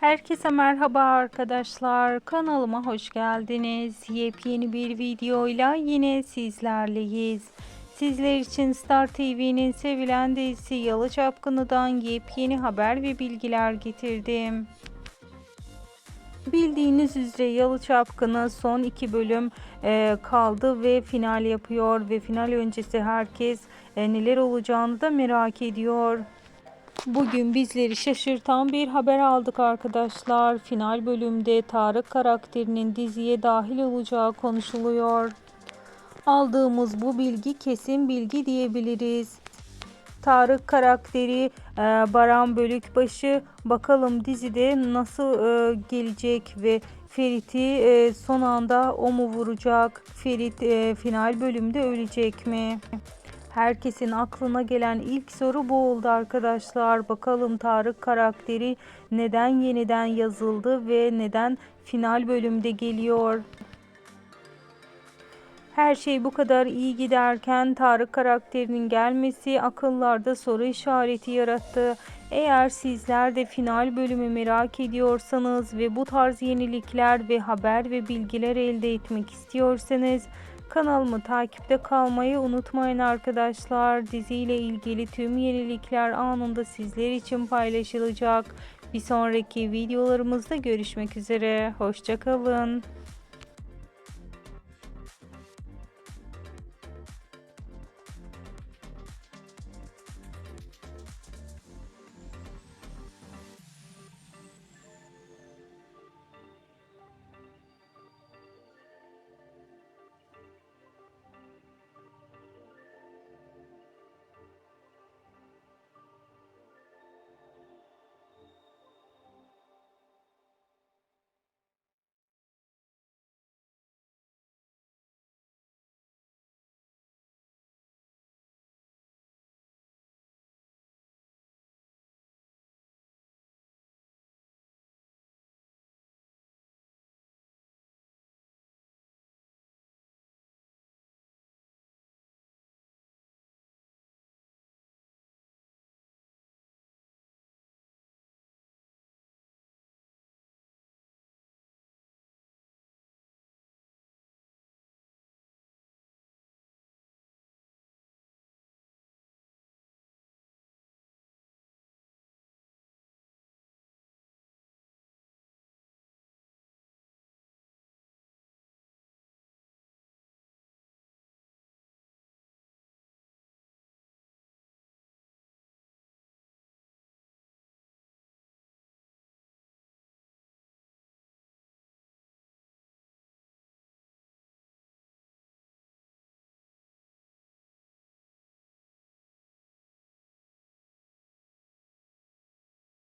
Herkese merhaba arkadaşlar. Kanalıma hoş geldiniz. Yepyeni bir videoyla yine sizlerleyiz. Sizler için Star TV'nin sevilen dizisi Yalı Çapkını'dan yepyeni haber ve bilgiler getirdim. Bildiğiniz üzere Yalı Çapkını son iki bölüm e, kaldı ve final yapıyor ve final öncesi herkes e, neler olacağını da merak ediyor. Bugün bizleri şaşırtan bir haber aldık arkadaşlar. Final bölümde Tarık karakterinin diziye dahil olacağı konuşuluyor. Aldığımız bu bilgi kesin bilgi diyebiliriz. Tarık karakteri e, Baran Bölükbaşı bakalım dizide nasıl e, gelecek ve Ferit'i e, son anda o mu vuracak? Ferit final bölümde ölecek mi? Herkesin aklına gelen ilk soru bu oldu arkadaşlar. Bakalım Tarık karakteri neden yeniden yazıldı ve neden final bölümde geliyor? Her şey bu kadar iyi giderken Tarık karakterinin gelmesi akıllarda soru işareti yarattı. Eğer sizler de final bölümü merak ediyorsanız ve bu tarz yenilikler ve haber ve bilgiler elde etmek istiyorsanız kanalımı takipte kalmayı unutmayın arkadaşlar. Diziyle ilgili tüm yenilikler anında sizler için paylaşılacak. Bir sonraki videolarımızda görüşmek üzere. Hoşçakalın.